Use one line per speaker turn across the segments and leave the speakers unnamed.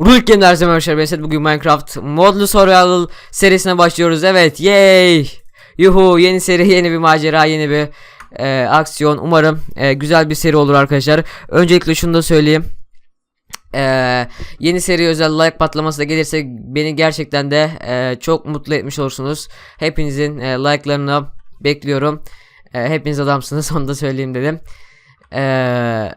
Rulik Game'de her zaman bugün Minecraft modlu survival serisine başlıyoruz. Evet yay! Yuhu yeni seri yeni bir macera yeni bir e, aksiyon. Umarım e, güzel bir seri olur arkadaşlar. Öncelikle şunu da söyleyeyim. E, Yeni seri özel like patlaması da gelirse beni gerçekten de e, çok mutlu etmiş olursunuz. Hepinizin e, like'larını bekliyorum. E, Hepiniz adamsınız onu da söyleyeyim dedim. Eee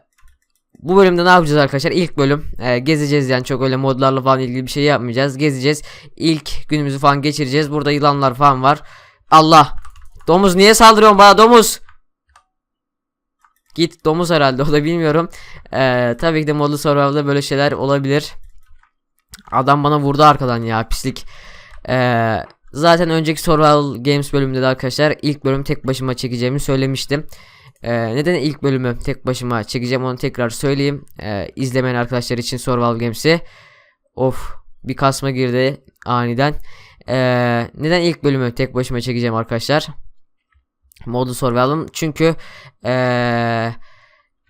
bu bölümde ne yapacağız arkadaşlar? İlk bölüm e, gezeceğiz yani çok öyle modlarla falan ilgili bir şey yapmayacağız. Gezeceğiz. İlk günümüzü falan geçireceğiz. Burada yılanlar falan var. Allah! Domuz niye saldırıyorsun bana domuz? Git domuz herhalde o da bilmiyorum. E, tabii ki de modlu survival'da böyle şeyler olabilir. Adam bana vurdu arkadan ya pislik. E, zaten önceki survival games bölümünde de arkadaşlar ilk bölüm tek başıma çekeceğimi söylemiştim. Ee, neden ilk bölümü tek başıma çekeceğim onu tekrar söyleyeyim. Ee, izlemeyen arkadaşlar için Survival Games'i. Of bir kasma girdi aniden. Ee, neden ilk bölümü tek başıma çekeceğim arkadaşlar? Modu Survival'ım. Çünkü ee,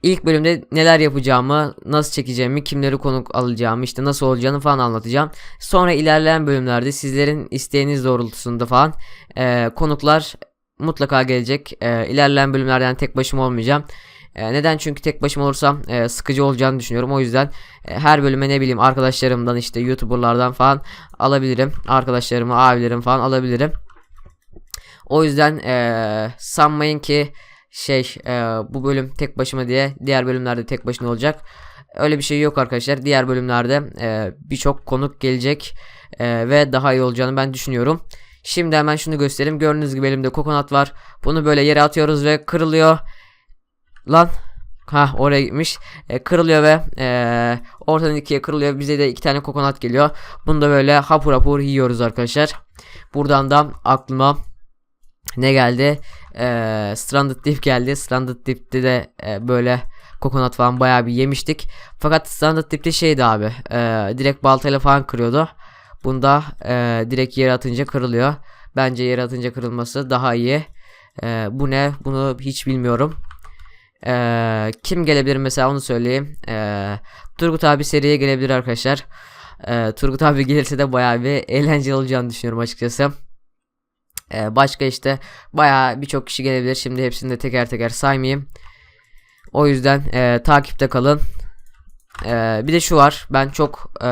ilk bölümde neler yapacağımı, nasıl çekeceğimi, kimleri konuk alacağımı, işte nasıl olacağını falan anlatacağım. Sonra ilerleyen bölümlerde sizlerin isteğiniz doğrultusunda falan ee, konuklar mutlaka gelecek. E, ilerleyen bölümlerden tek başıma olmayacağım. E, neden? Çünkü tek başıma olursam e, sıkıcı olacağını düşünüyorum. O yüzden e, her bölüme ne bileyim arkadaşlarımdan işte YouTuber'lardan falan alabilirim. Arkadaşlarımı, abilerim falan alabilirim. O yüzden e, sanmayın ki şey e, bu bölüm tek başıma diye diğer bölümlerde tek başına olacak. Öyle bir şey yok arkadaşlar. Diğer bölümlerde e, birçok konuk gelecek e, ve daha iyi olacağını ben düşünüyorum. Şimdi hemen şunu göstereyim. Gördüğünüz gibi elimde kokonat var. Bunu böyle yere atıyoruz ve kırılıyor. Lan. Ha oraya gitmiş. E, kırılıyor ve e, ortadan ikiye kırılıyor. Bize de iki tane kokonat geliyor. Bunu da böyle hapur hapur yiyoruz arkadaşlar. Buradan da aklıma ne geldi? E, Stranded Deep geldi. Stranded Deep'te de e, böyle kokonat falan bayağı bir yemiştik. Fakat Stranded Deep'te şeydi abi. E, direkt baltayla falan kırıyordu. Bunda e, direkt yere atınca kırılıyor. Bence yere atınca kırılması daha iyi. E, bu ne? Bunu hiç bilmiyorum. E, kim gelebilir mesela onu söyleyeyim. E, Turgut abi seriye gelebilir arkadaşlar. E, Turgut abi gelirse de bayağı bir eğlenceli olacağını düşünüyorum açıkçası. E, başka işte bayağı birçok kişi gelebilir. Şimdi hepsini de teker teker saymayayım. O yüzden e, takipte kalın. Ee, bir de şu var. Ben çok e,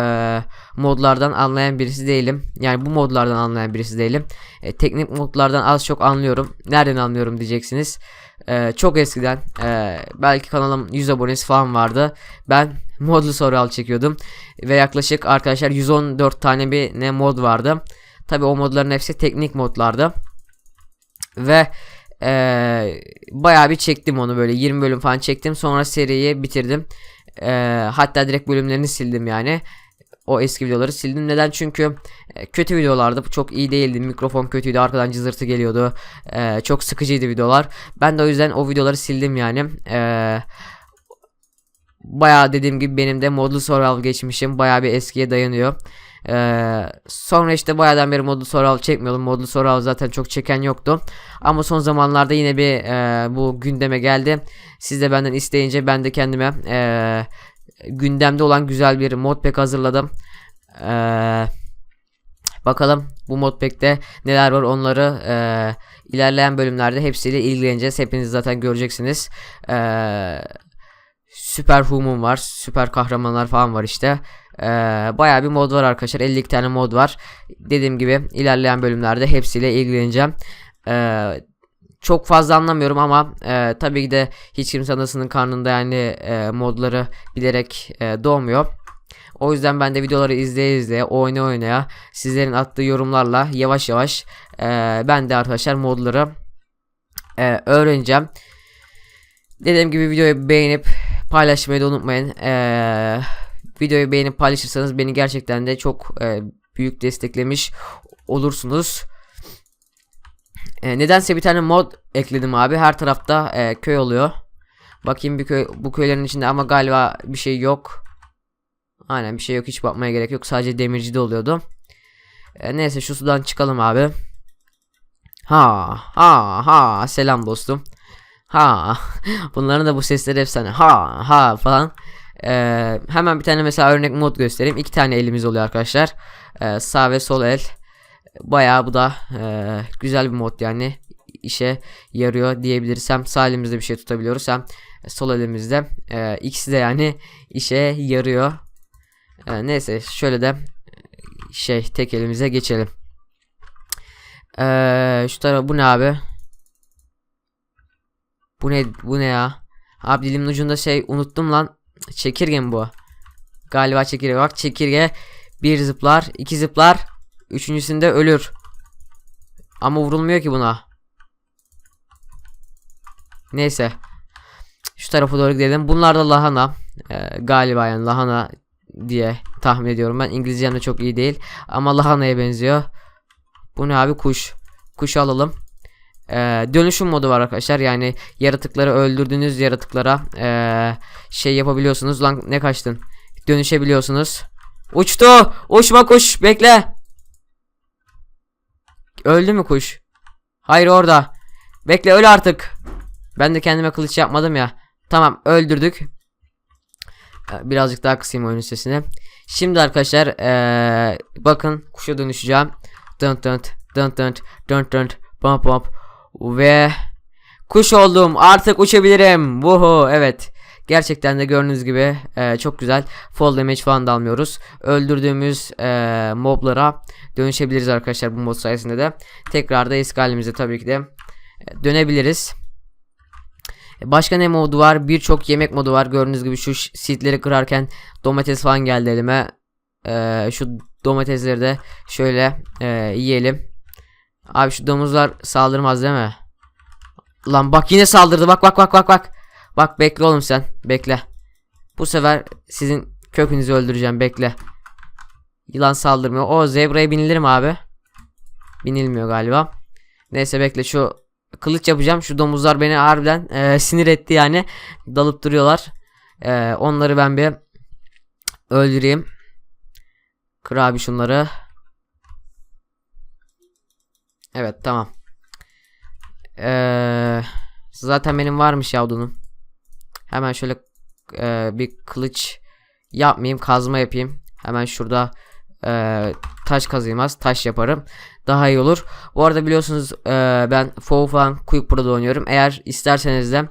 modlardan anlayan birisi değilim. Yani bu modlardan anlayan birisi değilim. E, teknik modlardan az çok anlıyorum. Nereden anlıyorum diyeceksiniz. E, çok eskiden e, belki kanalım 100 abonesi falan vardı. Ben modlu soru çekiyordum. Ve yaklaşık arkadaşlar 114 tane bir ne mod vardı. Tabi o modların hepsi teknik modlardı. Ve ee, bayağı bir çektim onu böyle 20 bölüm falan çektim sonra seriyi bitirdim ee, hatta direkt bölümlerini sildim yani. O eski videoları sildim. Neden? Çünkü e, kötü videolardı. Çok iyi değildi. Mikrofon kötüydü. Arkadan cızırtı geliyordu. Ee, çok sıkıcıydı videolar. Ben de o yüzden o videoları sildim yani. Ee, bayağı dediğim gibi benim de modlu survival geçmişim bayağı bir eskiye dayanıyor. Ee, sonra işte bayağıdan beri modlu survival çekmiyordum. Modlu survival zaten çok çeken yoktu. Ama son zamanlarda yine bir e, bu gündeme geldi. Siz de benden isteyince ben de kendime e, gündemde olan güzel bir modpack hazırladım. Eee Bakalım bu modpack'te neler var onları e, ilerleyen bölümlerde hepsiyle ilgileneceğiz. Hepiniz zaten göreceksiniz. E, süper Human var. Süper kahramanlar falan var işte. E, bayağı bir mod var arkadaşlar. 52 tane mod var. Dediğim gibi ilerleyen bölümlerde hepsiyle ilgileneceğim. E, çok fazla anlamıyorum ama e, tabii ki de hiç kimse anasının karnında yani e, modları bilerek e, doğmuyor. O yüzden ben de videoları izleye izleye oyna oynaya sizlerin attığı yorumlarla yavaş yavaş e, ben de arkadaşlar modları e, öğreneceğim. Dediğim gibi videoyu beğenip paylaşmayı da unutmayın. E, videoyu beğenip paylaşırsanız beni gerçekten de çok e, büyük desteklemiş olursunuz. E, nedense bir tane mod ekledim abi. Her tarafta e, köy oluyor. Bakayım bir köy bu köylerin içinde ama galiba bir şey yok. Aynen bir şey yok hiç bakmaya gerek yok. Sadece demirci de oluyordu. E, neyse şu sudan çıkalım abi. Ha ha ha selam dostum. Ha bunların da bu sesleri efsane. Ha ha falan. Ee, hemen bir tane mesela örnek mod göstereyim. İki tane elimiz oluyor arkadaşlar. Ee, sağ ve sol el. Bayağı bu da e, güzel bir mod yani. işe yarıyor diyebiliriz. Hem sağ elimizde bir şey tutabiliyoruz hem sol elimizde. Ee, ikisi de yani işe yarıyor. Ee, neyse şöyle de şey tek elimize geçelim. Ee, şu tarafa bu ne abi? Bu ne bu ne ya? Abi dilimin ucunda şey unuttum lan. Çekirge mi bu? Galiba çekirge bak çekirge bir zıplar iki zıplar üçüncüsünde ölür. Ama vurulmuyor ki buna. Neyse. Şu tarafa doğru gidelim. Bunlar da lahana. Ee, galiba yani lahana diye tahmin ediyorum ben. İngilizcem de çok iyi değil. Ama lahanaya benziyor. Bu ne abi kuş. Kuşu alalım. Ee, dönüşüm modu var arkadaşlar. Yani yaratıkları öldürdüğünüz yaratıklara ee, şey yapabiliyorsunuz. Lan ne kaçtın? Dönüşebiliyorsunuz. Uçtu. Uçma kuş. Bekle. Öldü mü kuş? Hayır orada. Bekle öl artık. Ben de kendime kılıç yapmadım ya. Tamam öldürdük. Ee, Birazcık daha kısayım oyunun sesini. Şimdi arkadaşlar ee, bakın kuşa dönüşeceğim. Dın dın dın dın dın dın bump bump ve kuş oldum artık uçabilirim. Vuhu evet. Gerçekten de gördüğünüz gibi ee, çok güzel. Fall damage falan da almıyoruz. Öldürdüğümüz ee, moblara dönüşebiliriz arkadaşlar bu mod sayesinde de. Tekrar da eski halimize tabii ki de e, dönebiliriz. Başka ne modu var? Birçok yemek modu var. Gördüğünüz gibi şu seedleri kırarken domates falan geldi elime. Ee, şu domatesleri de şöyle ee, yiyelim. Abi şu domuzlar saldırmaz değil mi? Lan bak yine saldırdı. Bak bak bak bak bak. Bak bekle oğlum sen. Bekle. Bu sefer sizin kökünüzü öldüreceğim. Bekle. Yılan saldırmıyor. O zebraya binilir mi abi? Binilmiyor galiba. Neyse bekle şu kılıç yapacağım. Şu domuzlar beni harbiden e, sinir etti yani. Dalıp duruyorlar. E, onları ben bir öldüreyim. Kır abi şunları. Evet tamam. Ee, zaten benim varmış ya odunum. Hemen şöyle e, bir kılıç yapmayayım kazma yapayım. Hemen şurada e, taş kazayım az taş yaparım. Daha iyi olur. Bu arada biliyorsunuz e, ben FOV falan Quick Pro'da oynuyorum. Eğer isterseniz de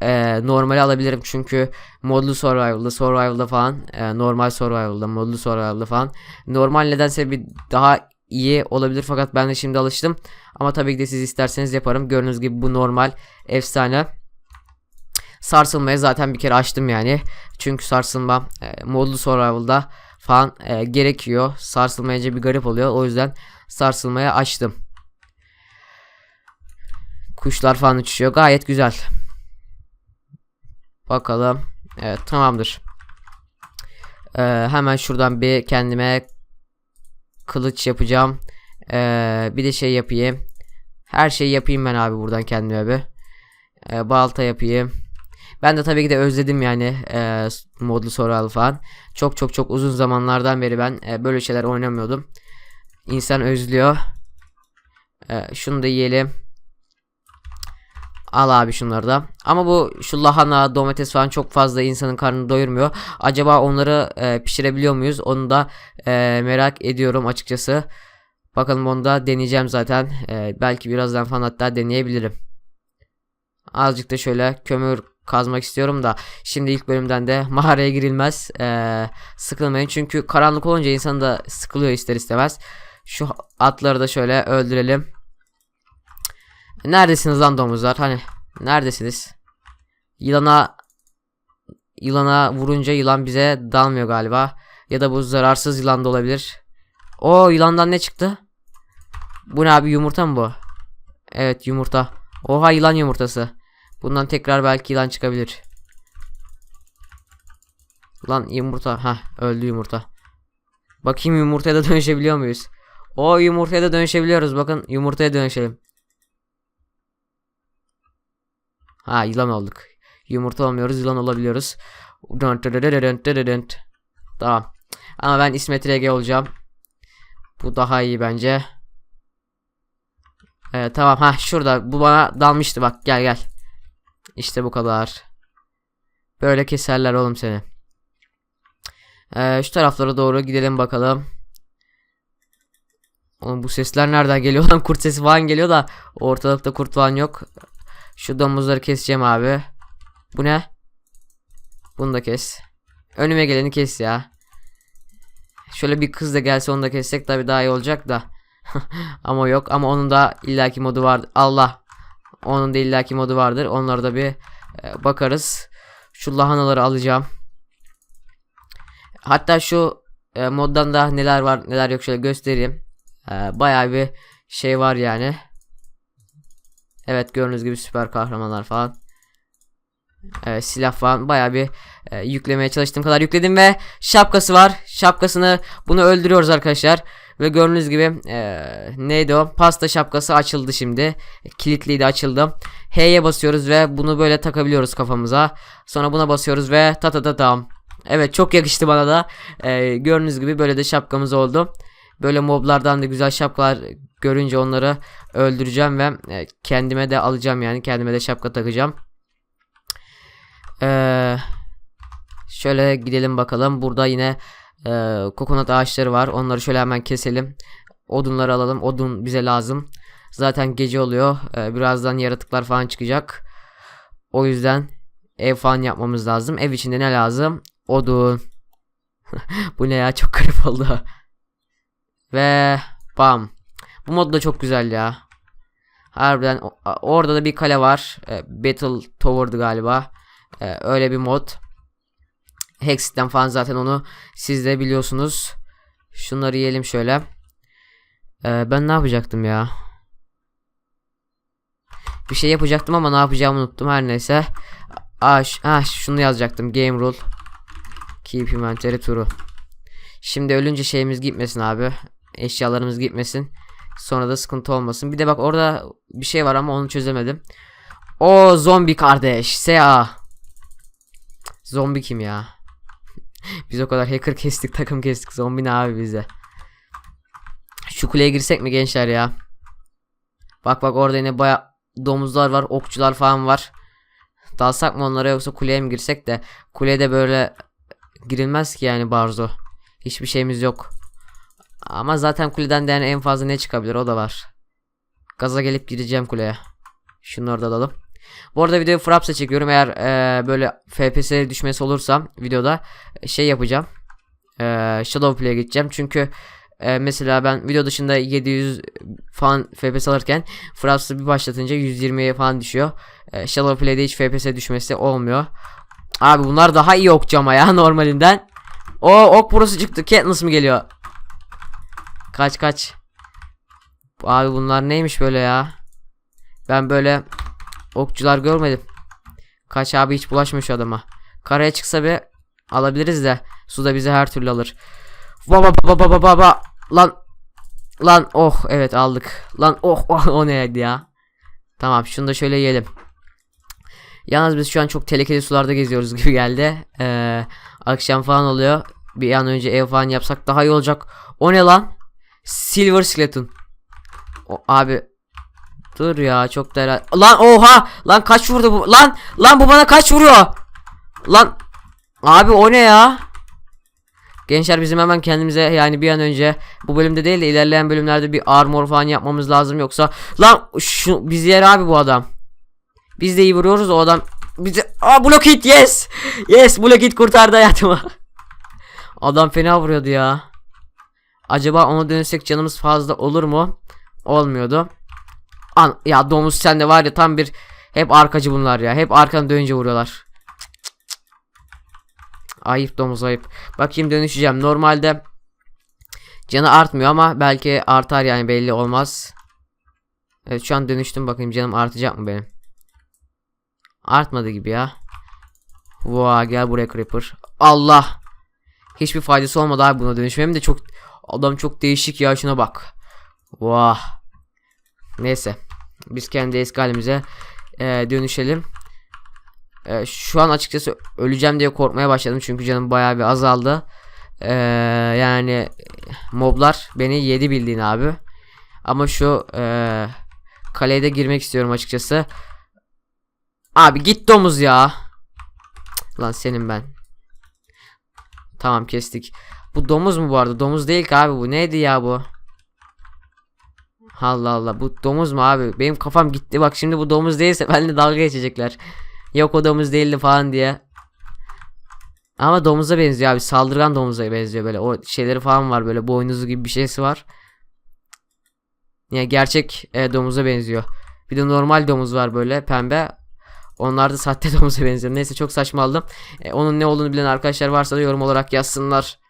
e, normali alabilirim. Çünkü modlu survival'da, survival'da falan, e, normal survival'da, modlu survival'da falan. Normal nedense bir daha iyi olabilir fakat ben de şimdi alıştım. Ama tabii ki de siz isterseniz yaparım. Gördüğünüz gibi bu normal efsane. Sarsılmaya zaten bir kere açtım yani. Çünkü sarsılma e, modlu survival'da falan e, gerekiyor. Sarsılmayınca bir garip oluyor. O yüzden sarsılmaya açtım. Kuşlar falan uçuşuyor. Gayet güzel. Bakalım. Evet tamamdır. Ee, hemen şuradan bir kendime kılıç yapacağım. Ee, bir de şey yapayım. Her şeyi yapayım ben abi buradan kendime bir. Ee, balta yapayım. Ben de tabii ki de özledim yani e, modlu survival falan. Çok çok çok uzun zamanlardan beri ben e, böyle şeyler oynamıyordum. İnsan özlüyor. E, şunu da yiyelim. Al abi şunları da. Ama bu şu lahana, domates falan çok fazla insanın karnını doyurmuyor. Acaba onları e, pişirebiliyor muyuz? Onu da e, merak ediyorum açıkçası. Bakalım onu da deneyeceğim zaten. E, belki birazdan falan hatta deneyebilirim. Azıcık da şöyle kömür kazmak istiyorum da. Şimdi ilk bölümden de mağaraya girilmez. E, sıkılmayın çünkü karanlık olunca insan da sıkılıyor ister istemez. Şu atları da şöyle öldürelim. Neredesiniz lan domuzlar? Hani neredesiniz? Yılana yılana vurunca yılan bize dalmıyor galiba. Ya da bu zararsız yılan da olabilir. O yılandan ne çıktı? Bu ne abi yumurta mı bu? Evet yumurta. Oha yılan yumurtası. Bundan tekrar belki yılan çıkabilir. Lan yumurta. Ha öldü yumurta. Bakayım yumurtaya da dönüşebiliyor muyuz? O yumurtaya da dönüşebiliyoruz. Bakın yumurtaya dönüşelim. Ha yılan olduk. Yumurta olmuyoruz yılan olabiliyoruz. Tamam. Ama ben İsmet RG olacağım. Bu daha iyi bence. Evet tamam ha şurada bu bana dalmıştı bak gel gel. İşte bu kadar. Böyle keserler oğlum seni. Ee, şu taraflara doğru gidelim bakalım. Oğlum bu sesler nereden geliyor lan kurt sesi falan geliyor da ortalıkta kurt falan yok. Şu domuzları keseceğim abi. Bu ne? Bunu da kes. Önüme geleni kes ya. Şöyle bir kız da gelse onu da kessek tabi daha iyi olacak da. ama yok ama onun da illaki modu var. Allah. Onun da illaki modu vardır. Onlara da bir e, bakarız. Şu lahanaları alacağım. Hatta şu e, moddan da neler var neler yok şöyle göstereyim. E, bayağı bir şey var yani. Evet gördüğünüz gibi süper kahramanlar falan. Evet silah falan bayağı bir e, yüklemeye çalıştığım kadar yükledim ve şapkası var. Şapkasını bunu öldürüyoruz arkadaşlar. Ve gördüğünüz gibi e, neydi o? Pasta şapkası açıldı şimdi. Kilitliydi açıldı. H'ye basıyoruz ve bunu böyle takabiliyoruz kafamıza. Sonra buna basıyoruz ve ta ta ta tam. Evet çok yakıştı bana da. E, gördüğünüz gibi böyle de şapkamız oldu. Böyle moblardan da güzel şapkalar görünce onları öldüreceğim ve e, kendime de alacağım yani kendime de şapka takacağım. Ee, şöyle gidelim bakalım. Burada yine e, kokonat ağaçları var. Onları şöyle hemen keselim. Odunları alalım. Odun bize lazım. Zaten gece oluyor. Ee, birazdan yaratıklar falan çıkacak. O yüzden ev falan yapmamız lazım. Ev içinde ne lazım? Odun. Bu ne ya? Çok garip oldu. Ve bam. Bu mod da çok güzel ya. Harbiden orada da bir kale var. E, Battle Tower'dı galiba. E, öyle bir mod. Hexit'ten falan zaten onu siz de biliyorsunuz. Şunları yiyelim şöyle. E, ben ne yapacaktım ya? Bir şey yapacaktım ama ne yapacağımı unuttum her neyse. Aa, ha, şunu yazacaktım. Game rule. Keep inventory true. Şimdi ölünce şeyimiz gitmesin abi. Eşyalarımız gitmesin. Sonra da sıkıntı olmasın. Bir de bak orada bir şey var ama onu çözemedim. O zombi kardeş. SA. Zombi kim ya? Biz o kadar hacker kestik, takım kestik. Zombi ne abi bize? Şu kuleye girsek mi gençler ya? Bak bak orada yine baya domuzlar var, okçular falan var. Dalsak mı onlara yoksa kuleye mi girsek de kuleye de böyle girilmez ki yani Barzo. Hiçbir şeyimiz yok. Ama zaten kuleden de yani en fazla ne çıkabilir o da var. Gaza gelip gideceğim kuleye. Şunu orada alalım. Bu arada videoyu Fraps'a çekiyorum. Eğer e, böyle FPS düşmesi olursa videoda e, şey yapacağım. E, Shadow gideceğim. Çünkü e, mesela ben video dışında 700 falan FPS alırken Fraps'ı bir başlatınca 120'ye falan düşüyor. E, Shadow hiç FPS düşmesi olmuyor. Abi bunlar daha iyi okçu ama ya normalinden. O ok burası çıktı. Katniss mı geliyor? Kaç kaç. Abi bunlar neymiş böyle ya? Ben böyle okçular görmedim. Kaç abi hiç bulaşmış adama. Karaya çıksa bir alabiliriz de suda bizi her türlü alır. Baba baba baba baba lan lan oh evet aldık. Lan oh oh o neydi ya? Tamam şunu da şöyle yiyelim. Yalnız biz şu an çok tehlikeli sularda geziyoruz gibi geldi. Ee, akşam falan oluyor. Bir an önce ev falan yapsak daha iyi olacak. O ne lan? Silver Skeleton. O, abi dur ya çok da Lan oha! Lan kaç vurdu bu? Lan lan bu bana kaç vuruyor? Lan abi o ne ya? Gençler bizim hemen kendimize yani bir an önce bu bölümde değil de ilerleyen bölümlerde bir armor falan yapmamız lazım yoksa lan şu bizi yer abi bu adam. Biz de iyi vuruyoruz o adam bizi Aa block hit yes. Yes block hit kurtardı hayatımı. adam fena vuruyordu ya. Acaba ona dönsek canımız fazla olur mu? Olmuyordu. An ya domuz sen de var ya tam bir hep arkacı bunlar ya. Hep arkadan dönünce vuruyorlar. Ayıp domuz ayıp. Bakayım dönüşeceğim. Normalde canı artmıyor ama belki artar yani belli olmaz. Evet şu an dönüştüm bakayım canım artacak mı benim? Artmadı gibi ya. Vaa gel buraya Creeper. Allah. Hiçbir faydası olmadı abi buna dönüşmem de çok adam çok değişik ya şuna bak. Vah. Neyse. Biz kendi eski halimize e, dönüşelim. E, şu an açıkçası öleceğim diye korkmaya başladım çünkü canım bayağı bir azaldı. E, yani moblar beni yedi bildiğin abi. Ama şu e, kaleye de girmek istiyorum açıkçası. Abi git domuz ya. Lan senin ben. Tamam kestik. Bu domuz mu bu arada? Domuz değil ki abi bu. Neydi ya bu? Allah Allah bu domuz mu abi? Benim kafam gitti. Bak şimdi bu domuz değilse benimle dalga geçecekler. Yok o domuz değildi falan diye. Ama domuza benziyor abi. Saldırgan domuza benziyor böyle. O şeyleri falan var böyle. Boynuzu gibi bir şeysi var. Yani gerçek e, domuza benziyor. Bir de normal domuz var böyle pembe. Onlar da sahte domuza benziyor. Neyse çok saçma aldım. E, onun ne olduğunu bilen arkadaşlar varsa da yorum olarak yazsınlar.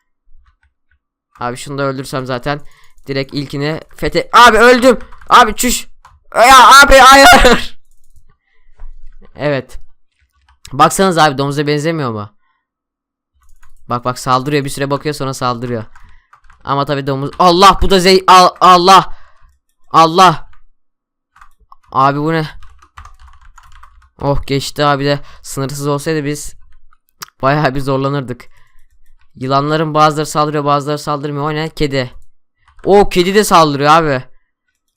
Abi şunu da öldürsem zaten direkt ilkini fethe... Abi öldüm. Abi çüş. Ya abi hayır. evet. Baksanız abi domuza benzemiyor mu? Bak bak saldırıyor bir süre bakıyor sonra saldırıyor. Ama tabi domuz Allah bu da zey Al- Allah Allah Abi bu ne? Oh geçti abi de sınırsız olsaydı biz bayağı bir zorlanırdık. Yılanların bazıları saldırıyor bazıları saldırmıyor. O ne? Kedi. O kedi de saldırıyor abi.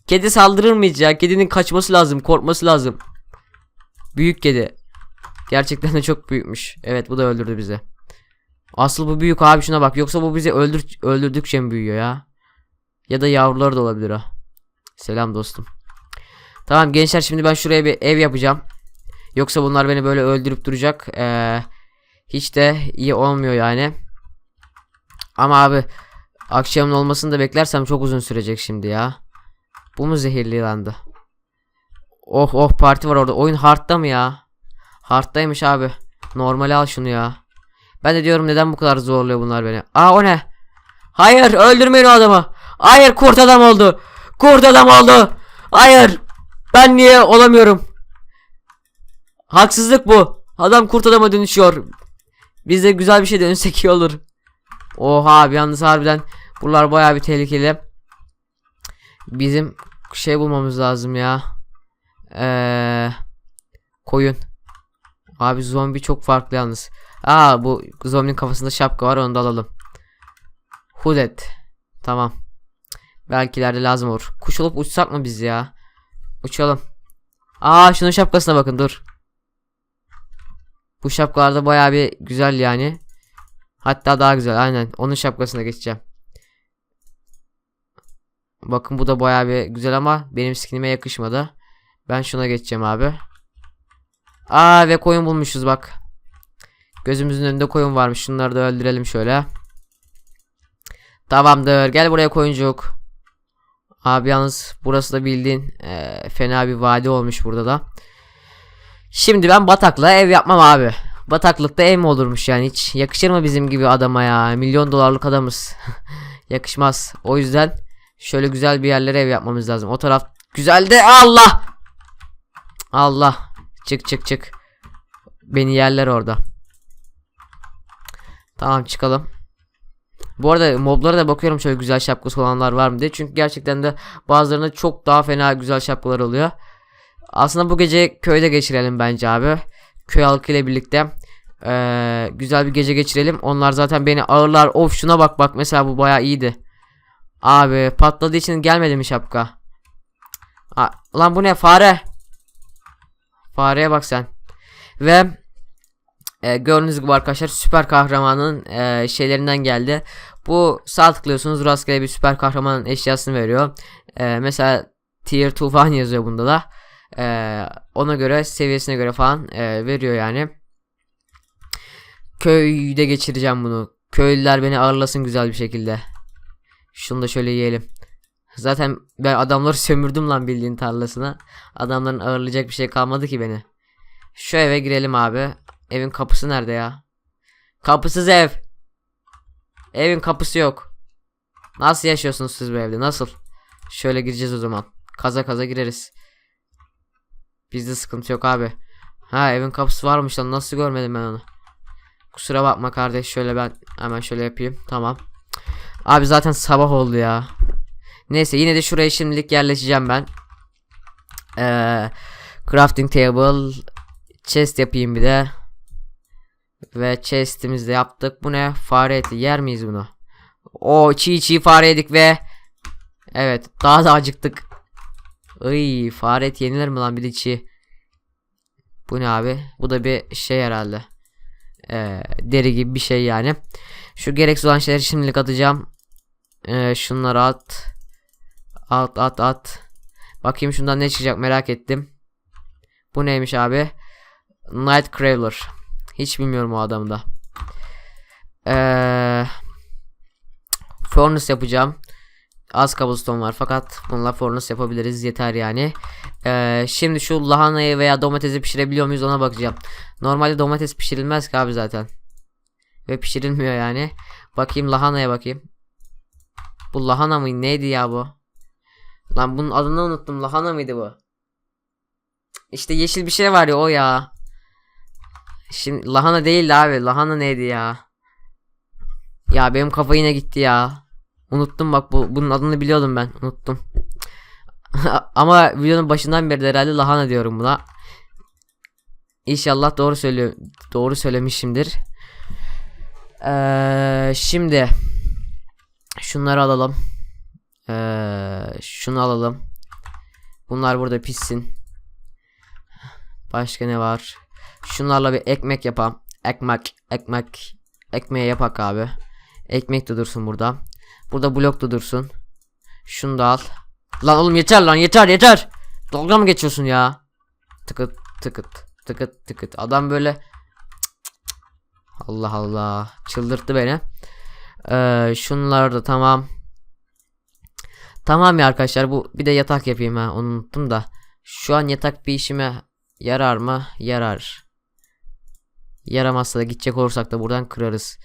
Kedi saldırır mı hiç ya? Kedinin kaçması lazım, korkması lazım. Büyük kedi. Gerçekten de çok büyükmüş. Evet bu da öldürdü bizi. Asıl bu büyük abi şuna bak. Yoksa bu bizi öldür öldürdükçe mi büyüyor ya? Ya da yavruları da olabilir ha. Selam dostum. Tamam gençler şimdi ben şuraya bir ev yapacağım. Yoksa bunlar beni böyle öldürüp duracak. Ee, hiç de iyi olmuyor yani. Ama abi akşamın olmasını da beklersem çok uzun sürecek şimdi ya. Bu mu zehirli yılandı? Oh oh parti var orada. Oyun hardta mı ya? Hardtaymış abi. Normali al şunu ya. Ben de diyorum neden bu kadar zorluyor bunlar beni. Aa o ne? Hayır öldürmeyin o adamı. Hayır kurt adam oldu. Kurt adam oldu. Hayır. Ben niye olamıyorum? Haksızlık bu. Adam kurt adama dönüşüyor. Biz de güzel bir şey dönüşsek iyi olur. Oha abi yalnız harbiden buralar bayağı bir tehlikeli. Bizim şey bulmamız lazım ya. Eee koyun. Abi zombi çok farklı yalnız. Aa bu zombinin kafasında şapka var onu da alalım. Hudet. Tamam. Belki ileride lazım olur. Kuş olup uçsak mı biz ya? Uçalım. Aa şunun şapkasına bakın dur. Bu şapkalarda bayağı bir güzel yani. Hatta daha güzel aynen. Onun şapkasına geçeceğim. Bakın bu da bayağı bir güzel ama benim skinime yakışmadı. Ben şuna geçeceğim abi. Aa ve koyun bulmuşuz bak. Gözümüzün önünde koyun varmış. Şunları da öldürelim şöyle. Tamamdır. Gel buraya koyuncuk. Abi yalnız burası da bildiğin eee, fena bir vadi olmuş burada da. Şimdi ben bataklığa ev yapmam abi. Bataklıkta ev mi olurmuş yani hiç yakışır mı bizim gibi adama ya? Milyon dolarlık adamız. Yakışmaz. O yüzden şöyle güzel bir yerlere ev yapmamız lazım. O taraf güzel de Allah. Allah. Çık çık çık. Beni yerler orada. Tamam çıkalım. Bu arada moblara da bakıyorum şöyle güzel şapkası olanlar var mı diye. Çünkü gerçekten de bazılarında çok daha fena güzel şapkalar oluyor. Aslında bu gece köyde geçirelim bence abi. Köy halkı ile birlikte eee, güzel bir gece geçirelim. Onlar zaten beni ağırlar. Of şuna bak bak mesela bu baya iyiydi. Abi patladığı için gelmedi mi şapka? Aa, lan bu ne fare? Fareye bak sen. Ve e, gördüğünüz gibi arkadaşlar süper kahramanın e, şeylerinden geldi. Bu sağ tıklıyorsunuz rastgele bir süper kahramanın eşyasını veriyor. E, mesela tier 2 falan yazıyor bunda da. E, ona göre seviyesine göre falan e, veriyor yani. Köyde geçireceğim bunu. Köylüler beni ağırlasın güzel bir şekilde. Şunu da şöyle yiyelim. Zaten ben adamları sömürdüm lan bildiğin tarlasına. Adamların ağırlayacak bir şey kalmadı ki beni. Şu eve girelim abi. Evin kapısı nerede ya? Kapısız ev. Evin kapısı yok. Nasıl yaşıyorsunuz siz bu evde? Nasıl? Şöyle gireceğiz o zaman. Kaza kaza gireriz. Bizde sıkıntı yok abi. Ha evin kapısı varmış lan. Nasıl görmedim ben onu? Kusura bakma kardeş. Şöyle ben hemen şöyle yapayım. Tamam. Abi zaten sabah oldu ya. Neyse yine de şuraya şimdilik yerleşeceğim ben. Ee, crafting table chest yapayım bir de. Ve chest'imizi de yaptık. Bu ne? Fare eti. Yer miyiz bunu? O çiğ çiğ fare yedik ve Evet daha da acıktık. Iy fare eti yenilir mi lan bir de çiğ. Bu ne abi? Bu da bir şey herhalde. Ee, deri gibi bir şey yani. Şu gereksiz olan şeyleri şimdilik atacağım. Ee, şunları at. At at at. Bakayım şundan ne çıkacak merak ettim. Bu neymiş abi? Night Crawler. Hiç bilmiyorum o adamı da. Ee, furnace yapacağım. Az cobblestone var fakat bununla furnace yapabiliriz yeter yani. Ee, şimdi şu lahanayı veya domatesi pişirebiliyor muyuz ona bakacağım. Normalde domates pişirilmez ki abi zaten. Ve pişirilmiyor yani. Bakayım lahanaya bakayım. Bu lahana mı neydi ya bu? Lan bunun adını unuttum. Lahana mıydı bu? İşte yeşil bir şey var ya o ya. Şimdi lahana değildi abi. Lahana neydi ya? Ya benim kafa yine gitti ya. Unuttum bak bu bunun adını biliyordum ben. Unuttum. Ama videonun başından beri de herhalde lahana diyorum buna. İnşallah doğru söylüyor doğru söylemişimdir. Ee, şimdi şunları alalım. Ee, şunu alalım. Bunlar burada pişsin. Başka ne var? Şunlarla bir ekmek yapalım. Ekmek, ekmek, ekmeğe yapak abi. Ekmek de dursun burada. Burada blok da dursun. Şunu da al. Lan oğlum yeter lan yeter yeter. Dalga mı geçiyorsun ya? Tıkıt tıkıt tıkıt tıkıt. Adam böyle Allah Allah çıldırttı beni. Ee, şunlar da tamam. Tamam ya arkadaşlar bu bir de yatak yapayım ha onu unuttum da. Şu an yatak bir işime yarar mı? Yarar. Yaramazsa da gidecek olursak da buradan kırarız.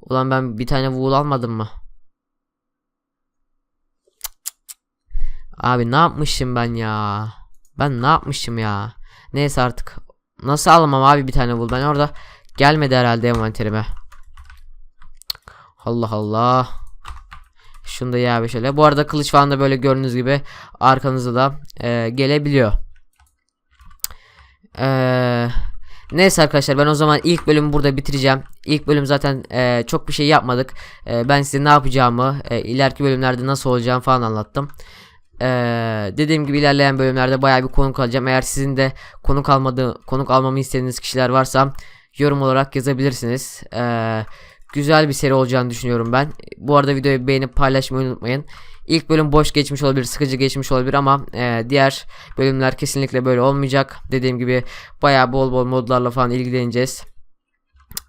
Ulan ben bir tane wool almadım mı? Abi ne yapmışım ben ya? Ben ne yapmışım ya? Neyse artık. Nasıl alamam abi bir tane wool? Ben orada gelmedi herhalde envanterime. Allah Allah. Şunu da ya bir şöyle. Bu arada kılıç falan da böyle gördüğünüz gibi arkanızda da e, gelebiliyor. Eee Neyse arkadaşlar ben o zaman ilk bölümü burada bitireceğim. İlk bölüm zaten e, çok bir şey yapmadık. E, ben size ne yapacağımı, e, ileriki bölümlerde nasıl olacağım falan anlattım. E, dediğim gibi ilerleyen bölümlerde bayağı bir konuk alacağım. Eğer sizin de konuk almadığı, konuk almamı istediğiniz kişiler varsa yorum olarak yazabilirsiniz. E, güzel bir seri olacağını düşünüyorum ben. Bu arada videoyu beğenip paylaşmayı unutmayın. İlk bölüm boş geçmiş olabilir, sıkıcı geçmiş olabilir ama e, diğer bölümler kesinlikle böyle olmayacak. Dediğim gibi bayağı bol bol modlarla falan ilgileneceğiz.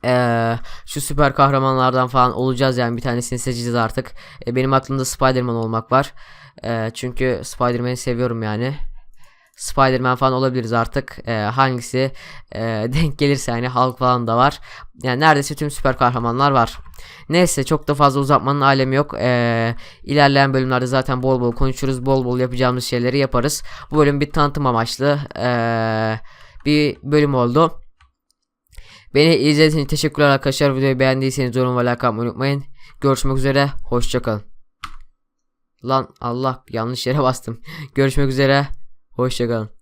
E, şu süper kahramanlardan falan olacağız yani bir tanesini seçeceğiz artık. E, benim aklımda Spider-Man olmak var. E, çünkü Spider-Man'i seviyorum yani. Spider-Man falan olabiliriz artık. Ee, hangisi e, denk gelirse yani Hulk falan da var. Yani neredeyse tüm süper kahramanlar var. Neyse çok da fazla uzatmanın alemi yok. Ee, ilerleyen bölümlerde zaten bol bol konuşuruz. Bol bol yapacağımız şeyleri yaparız. Bu bölüm bir tanıtım amaçlı ee, bir bölüm oldu. Beni izlediğiniz için teşekkürler arkadaşlar. Videoyu beğendiyseniz yorum ve like atmayı unutmayın. Görüşmek üzere. Hoşçakalın. Lan Allah yanlış yere bastım. Görüşmek üzere. Hoşçakalın.